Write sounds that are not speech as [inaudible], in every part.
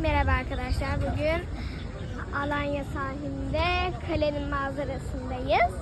Merhaba arkadaşlar. Bugün Alanya sahilinde kalenin manzarasındayız.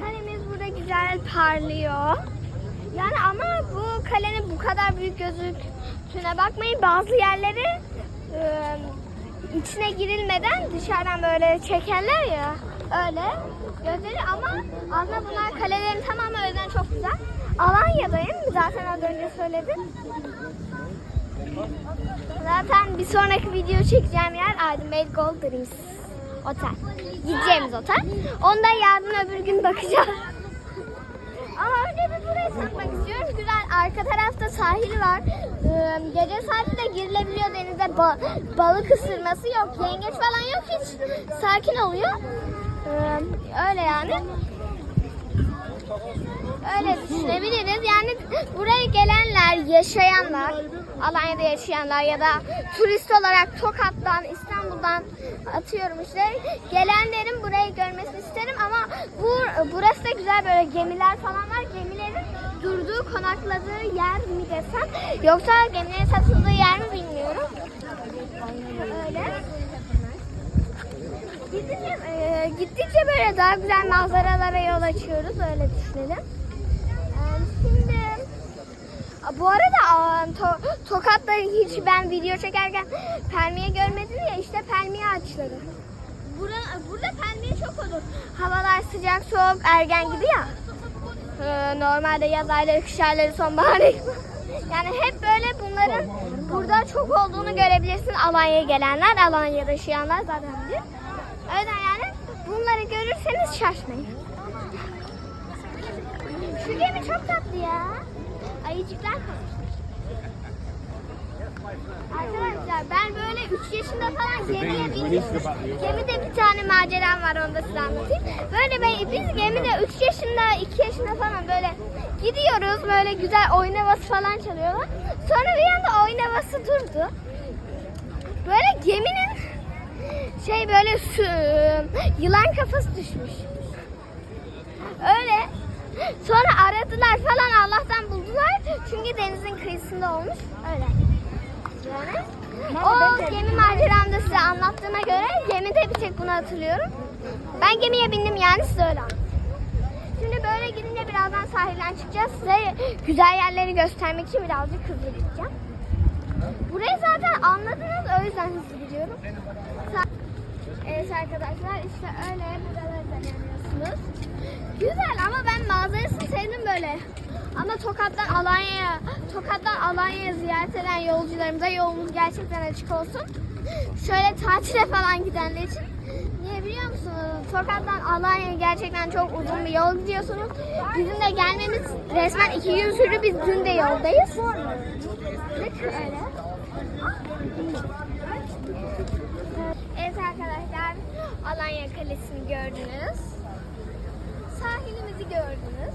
Kalemiz burada güzel parlıyor. Yani ama bu kalenin bu kadar büyük gözüktüğüne bakmayın. Bazı yerleri e, içine girilmeden dışarıdan böyle çekerler ya. Öyle gözleri ama aslında bunlar kalelerin tamamı o yüzden çok güzel. Alanya'dayım. Zaten az önce söyledim. Zaten bir sonraki video çekeceğim yer Aydın Bey Gold Dreams Otel. Gideceğimiz otel. Onda yarın öbür gün bakacağız. Ama önce bir burayı satmak istiyorum. Güzel. Arka tarafta sahil var. Ee, gece saati de girilebiliyor denize. Ba- balık ısırması yok. Yengeç falan yok hiç. Sakin oluyor. Ee, öyle yani. Öyle düşünebiliriz. Yani buraya gelenler, yaşayanlar, Alanya'da yaşayanlar ya da turist olarak Tokat'tan, İstanbul'dan atıyorum işte. Gelenlerin burayı görmesini isterim ama bu burası da güzel böyle gemiler falan var. Gemilerin durduğu, konakladığı yer mi desem yoksa gemilerin satıldığı yer mi bilmiyorum. Öyle. Gidince, e, gittikçe böyle daha güzel manzaralara yol açıyoruz öyle düşünelim. Bu arada to- Tokat'ta hiç ben video çekerken palmiye görmedim ya işte palmiye ağaçları. Burada, burada palmiye çok olur. Havalar sıcak soğuk ergen gibi ya. Ee, normalde yaz ayları, kış ayları, sonbahar. [laughs] yani hep böyle bunların burada çok olduğunu görebilirsin. Alanya'ya gelenler, Alanya'da yaşayanlar zaten bilir. Yüzden yani bunları görürseniz şaşmayın. Şu gemi çok tatlı ya. Ayıcıklar kalmış. Arkadaşlar ben böyle 3 yaşında falan gemiye bindim. Gemide bir tane maceram var onu da size anlatayım. Böyle ben, biz gemide 3 yaşında 2 yaşında falan böyle gidiyoruz böyle güzel oyun havası falan çalıyorlar. Sonra bir anda oyun havası durdu. Böyle geminin şey böyle su, yılan kafası düşmüş. Öyle. Sonra aradılar falan. Çünkü denizin kıyısında olmuş. Öyle. Yani o gemi maceramda size anlattığıma göre gemide bir tek bunu hatırlıyorum. Ben gemiye bindim yani size öyle. Şimdi böyle gidince birazdan sahilden çıkacağız. Size güzel yerleri göstermek için birazcık hızlı gideceğim. Burayı zaten anladınız o yüzden hızlı gidiyorum. Evet arkadaşlar işte öyle buraları da görüyorsunuz. Güzel ama ben manzarasını sevdim böyle. Ama Tokat'tan Alanya'ya, Tokat'tan Alanya'ya ziyaret eden yolcularımıza yolumuz gerçekten açık olsun. Şöyle tatile falan gidenler için. Niye biliyor musunuz? Tokat'tan Alanya'ya gerçekten çok uzun bir yol gidiyorsunuz. Bizim de gelmemiz resmen iki gün sürdü. Biz dün de yoldayız. Öyle. Evet arkadaşlar Alanya Kalesi'ni gördünüz. Sahilimizi gördünüz.